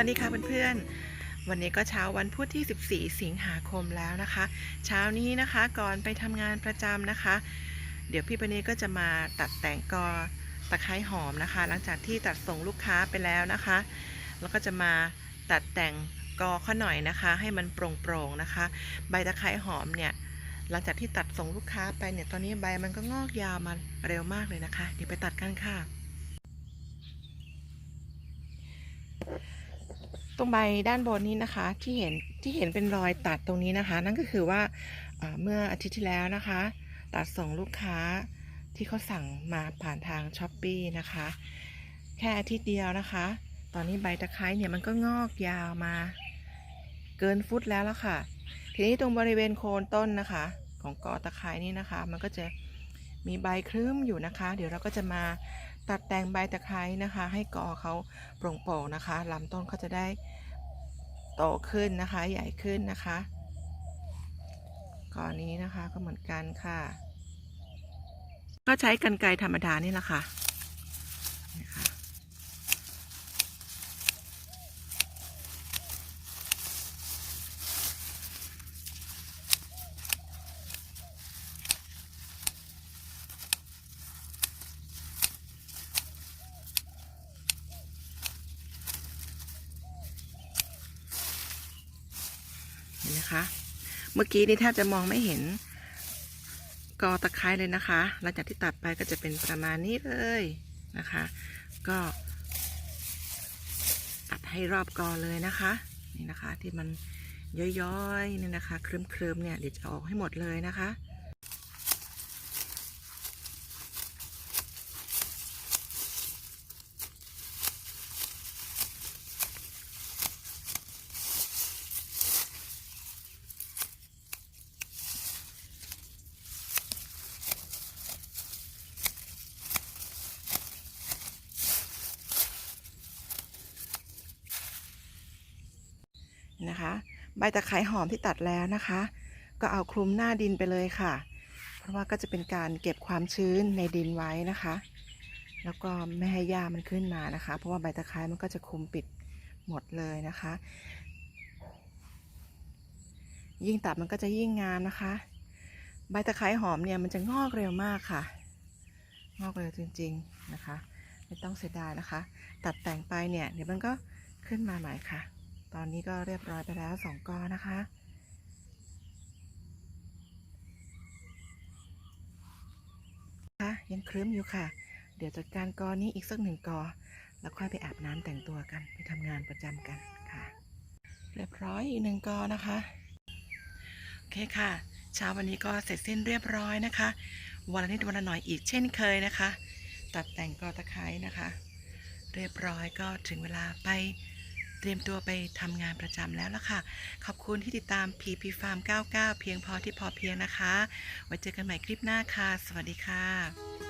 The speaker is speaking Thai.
วัสดีค่ะเพื่อนๆ วันนี้ก็เช้าวันพุธที่ 14 สิงหาคมแล้วนะคะ เช้านี้นะคะก่อนไปทำงานประจำนะคะ เดี๋ยวพี่ปณีก็จะมาตัดแต่งกอตะไคร้หอมนะคะ หลังจากที่ตัดส่งลูกค้าไปแล้วนะคะ แล้วก็จะมาตัดแต่งกอเขาหน่อยนะคะ ให้มันโปร่งๆนะคะ ใบตะไคร้หอมเนี่ยหลังจากที่ตัดส่งลูกค้าไปเนี่ยตอนนี้ใบมันก็งอกยาวมาเร็วมากเลยนะคะ เดี๋ยวไปตัดกันค่ะ ตรงใบด้านบนนี้นะคะที่เห็นที่เห็นเป็นรอยตัดตรงนี้นะคะ นั่นก็คือว่าเมื่ออาทิตย์ที่แล้วนะคะ ตัดส่งลูกค้าที่เขาสั่งมาผ่านทางช้อปปีนะคะ แค่อาทิตย์เดียวนะคะ ตอนนี้ใบตะไคร้เนี่ยมันก็งอกยาวมา เกินฟุตแล้วละค่ะ ทีนี้ตรงบริเวณโคนต้นนะคะ ของกอตะไคร้นี่นะคะ มันก็จะมีใบครึ้มอยู่นะคะ เดี๋ยวเราก็จะมา ตัดแต่งใบตะไคร้นะคะ ให้กอเขาโปร่งๆนะคะลำต้นเขาจะได้โตขึ้นนะคะ ใหญ่ขึ้นนะคะกอนี้นะคะก็เหมือนกันค่ะ ก็ใช้กันไกรธรรมดานี่แหละค่ะ นะเมคะ เมื่อกี้นี่แทบจะมองไม่เห็นกอตะไคร้เลยนะคะ หลังจากที่ตัดไปก็จะเป็นประมาณนี้เลยนะคะ ก็ตัดให้รอบกอเลยนะคะ นี่นะคะที่มันย้อยๆนี่นะคะ เคลิ้มๆเนี่ยเดี๋ยวจะออกให้หมดเลยนะคะ นะคะ ใบตะไคร้หอมที่ตัดแล้วนะคะ ก็เอาคลุมหน้าดินไปเลยค่ะ เพราะว่าก็จะเป็นการเก็บความชื้นในดินไว้นะคะ แล้วก็ไม่ให้หญ้ามันขึ้นมานะคะ เพราะว่าใบตะไคร้มันก็จะคลุมปิดหมดเลยนะคะ ยิ่งตัดมันก็จะยิ่งงามนะคะ ใบตะไคร้หอมเนี่ยมันจะงอกเร็วมากค่ะ งอกเร็วจริง ๆนะคะ ไม่ต้องเสียดายนะคะ ตัดแต่งไปเนี่ยเดี๋ยวมันก็ขึ้นมาใหม่ค่ะ ตอนนี้ก็เรียบร้อยไปแล้วสองกอนะคะ ค่ะ ยังครึ้มอยู่ค่ะ เดี๋ยวจัดการกอนี้อีกสักหนึ่งกอ แล้วค่อยไปอาบน้ำแต่งตัวกัน ไปทำงานประจำกันค่ะ เรียบร้อยอีกหนึ่งกอนะคะ โอเคค่ะ เช้าวันนี้ก็เสร็จสิ้นเรียบร้อยนะคะ วันละนิดวันละหน่อยอีกเช่นเคยนะคะ ตัดแต่งกอตะไคร้นะคะ เรียบร้อยก็ถึงเวลาไป รียมตัวไปทำงานประจำแล้วล่ะค่ะ ขอบคุณที่ติดตาม PP Farm 99 เพียงพอที่พอเพียงนะคะ ไว้เจอกันใหม่คลิปหน้าค่ะ สวัสดีค่ะ